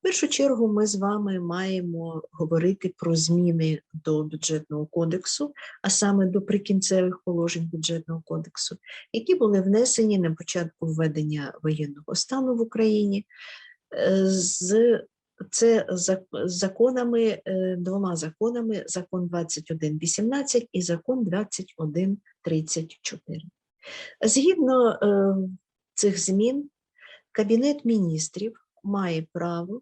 В першу чергу ми з вами маємо говорити про зміни до бюджетного кодексу, а саме до прикінцевих положень бюджетного кодексу, які були внесені на початку введення воєнного стану в Україні. е, З це законами, е, двома законами: закон 2118 і закон 2134. Згідно е, цих змін, Кабінет міністрів має право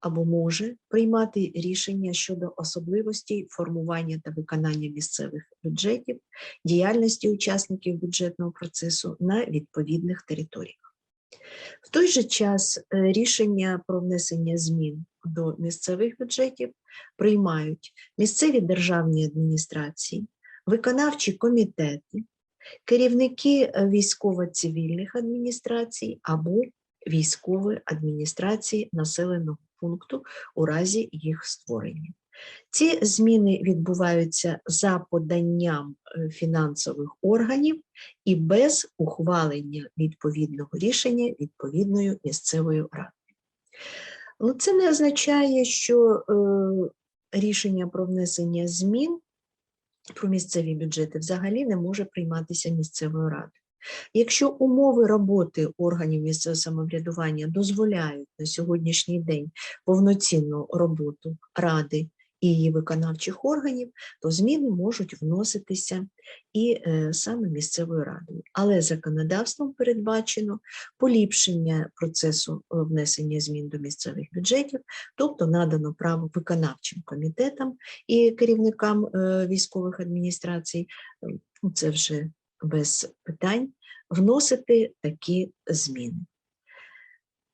або може приймати рішення щодо особливостей формування та виконання місцевих бюджетів, діяльності учасників бюджетного процесу на відповідних територіях. В той же час е, рішення про внесення змін до місцевих бюджетів приймають місцеві державні адміністрації, виконавчі комітети, керівники е, військово-цивільних адміністрацій або військової адміністрації населеного пункту у разі їх створення. Ці зміни відбуваються за поданням е, фінансових органів і без ухвалення відповідного рішення відповідною місцевою радою. Ну, Це не означає, що е, рішення про внесення змін про місцеві бюджети взагалі не може прийматися місцевою радою. Якщо умови роботи органів місцевого самоврядування дозволяють на сьогоднішній день повноцінну роботу ради і її виконавчих органів, то зміни можуть вноситися і е, саме місцевою радою. Але законодавством передбачено поліпшення процесу е, внесення змін до місцевих бюджетів, тобто надано право виконавчим комітетам і керівникам е, військових адміністрацій, е, ну, це вже без питань, вносити такі зміни.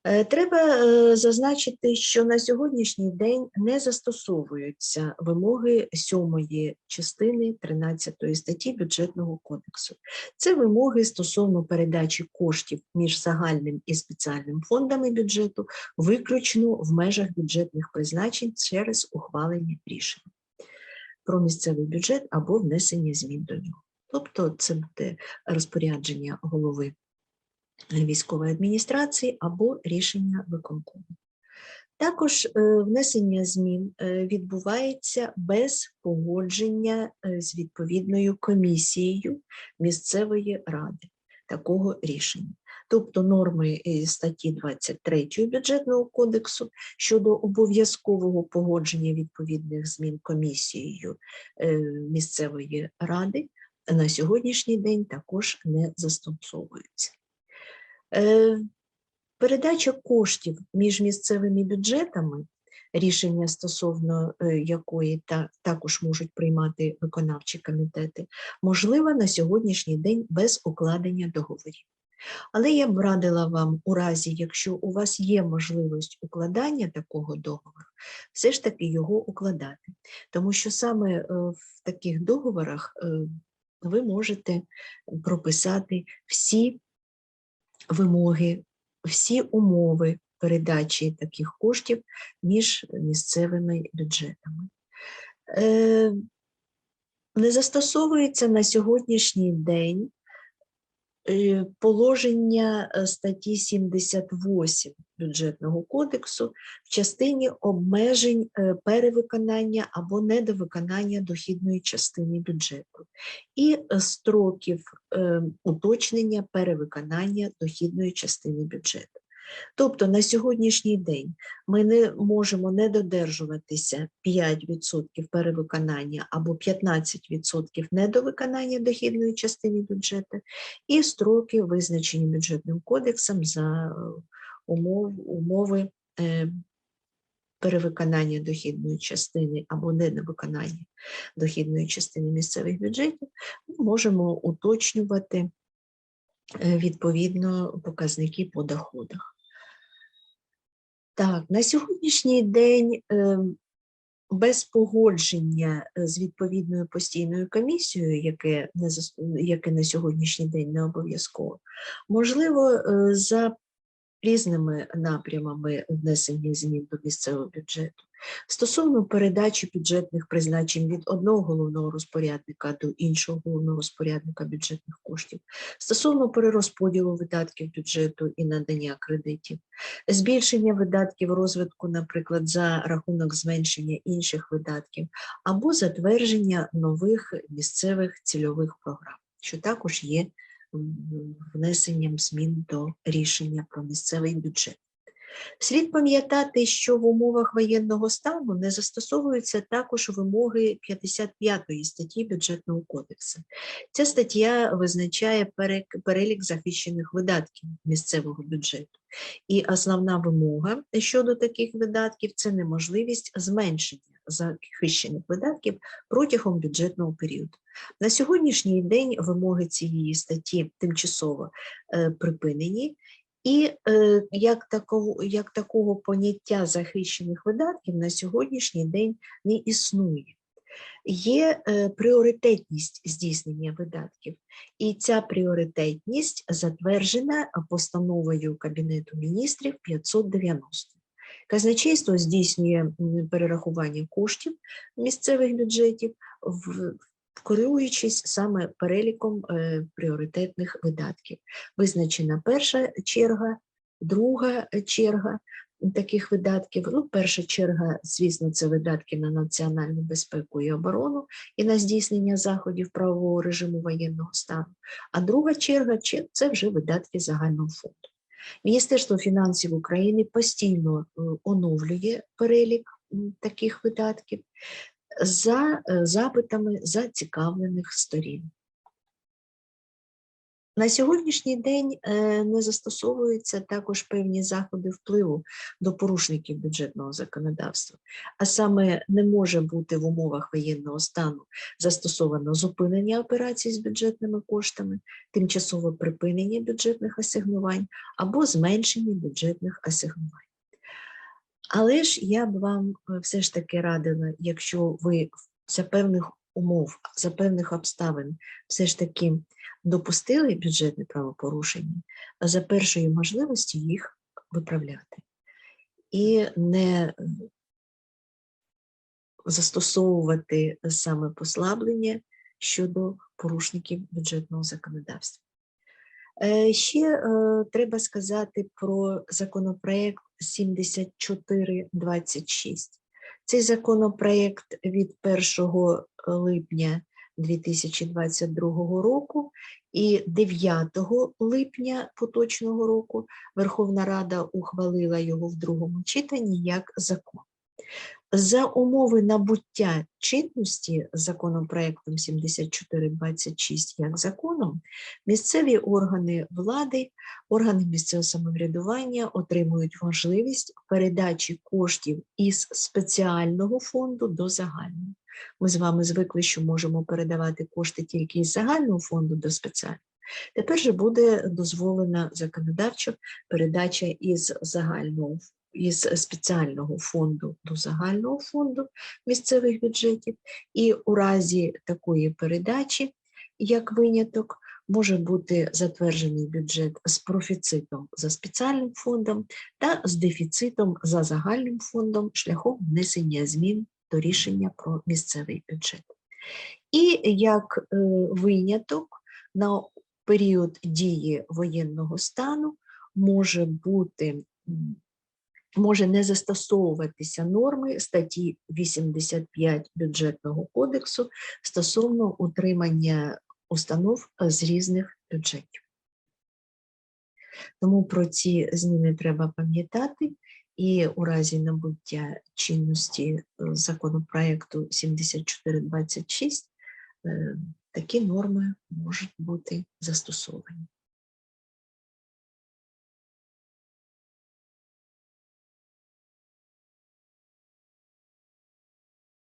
Е, Треба е, зазначити, що на сьогоднішній день не застосовуються вимоги сьомої частини 13 статті бюджетного кодексу. Це вимоги стосовно передачі коштів між загальним і спеціальним фондами бюджету, виключно в межах бюджетних призначень через ухвалення рішень про місцевий бюджет або внесення змін до нього. Тобто це буде розпорядження голови військової адміністрації або рішення виконкому. Також е, внесення змін е, відбувається без погодження е, з відповідною комісією місцевої ради такого рішення. Тобто норми статті 23 бюджетного кодексу щодо обов'язкового погодження відповідних змін комісією місцевої ради на сьогоднішній день також не застосовуються. Е, Передача коштів між місцевими бюджетами, рішення стосовно е, якої та, також можуть приймати виконавчі комітети, можлива на сьогоднішній день без укладення договорів. Але я б радила вам, у разі, якщо у вас є можливість укладання такого договору, все ж таки його укладати. Тому що саме е, в таких договорах ви можете прописати всі вимоги, всі умови передачі таких коштів між місцевими бюджетами. Е, Не застосовується на сьогоднішній день положення е, статті 78 бюджетного кодексу в частині обмежень е, перевиконання або недовиконання дохідної частини бюджету і е, строків е, уточнення перевиконання дохідної частини бюджету. Тобто на сьогоднішній день ми не можемо не додержуватися 5% перевиконання або 15% недовиконання дохідної частини бюджету, і строки, визначені бюджетним кодексом за е, умов, умови е, перевиконання дохідної частини або недовиконання дохідної частини місцевих бюджетів, ми можемо уточнювати е, відповідно показники по доходах. Так, на сьогоднішній день е, без погодження е, з відповідною постійною комісією, яке, не, яке на сьогоднішній день не обов'язково, можливо, е, за різними напрямами внесення змін до місцевого бюджету. Стосовно передачі бюджетних призначень від одного головного розпорядника до іншого головного розпорядника бюджетних коштів, стосовно перерозподілу видатків бюджету і надання кредитів, збільшення видатків розвитку, наприклад, за рахунок зменшення інших видатків, або затвердження нових місцевих цільових програм, що також є внесенням змін до рішення про місцевий бюджет. Слід пам'ятати, що в умовах воєнного стану не застосовуються також вимоги 55 статті бюджетного кодексу. Ця стаття визначає перелік захищених видатків місцевого бюджету. І основна вимога щодо таких видатків це неможливість зменшення захищених видатків протягом бюджетного періоду. На сьогоднішній день вимоги цієї статті тимчасово е, припинені, і е, як, такого, як такого поняття захищених видатків на сьогоднішній день не існує. Є е, пріоритетність здійснення видатків, і ця пріоритетність затверджена постановою Кабінету міністрів 590. Казначейство здійснює перерахування коштів місцевих бюджетів, в- керуючись саме переліком е, пріоритетних видатків. Визначена перша черга, друга черга таких видатків. Ну, перша черга, звісно, це видатки на національну безпеку і оборону і на здійснення заходів правового режиму воєнного стану. А друга черга це вже видатки загального фонду. Міністерство фінансів України постійно е, оновлює перелік таких видатків за е, запитами зацікавлених сторін. На сьогоднішній день е, не застосовуються також певні заходи впливу до порушників бюджетного законодавства, а саме не може бути в умовах воєнного стану застосовано зупинення операцій з бюджетними коштами, тимчасове припинення бюджетних асигнувань або зменшення бюджетних асигнувань. Але ж я б вам е, все ж таки радила, якщо ви за певних умов, за певних обставин все ж таки допустили бюджетне правопорушення, за першої можливості їх виправляти і не е, застосовувати саме послаблення щодо порушників бюджетного законодавства. Е, Ще е, треба сказати про законопроект 7426. Цей законопроект від 1 липня 2022 року і 9 липня поточного року Верховна Рада ухвалила його в другому читанні як закон. За умови набуття чинності законопроектом 7426 як законом, місцеві органи влади, органи місцевого самоврядування отримують можливість передачі коштів із спеціального фонду до загального. Ми з вами звикли, що можемо передавати кошти тільки із загального фонду до спеціального. Тепер же буде дозволена законодавчо передача із загального із спеціального фонду до загального фонду місцевих бюджетів, і у разі такої передачі, як виняток, може бути затверджений бюджет з профіцитом за спеціальним фондом та з дефіцитом за загальним фондом шляхом внесення змін до рішення про місцевий бюджет. І як е, виняток на період дії воєнного стану може бути може не застосовуватися норми статті 85 бюджетного кодексу стосовно утримання установ з різних бюджетів. Тому про ці зміни треба пам'ятати, і у разі набуття чинності е, законопроекту 7426 е, такі норми можуть бути застосовані.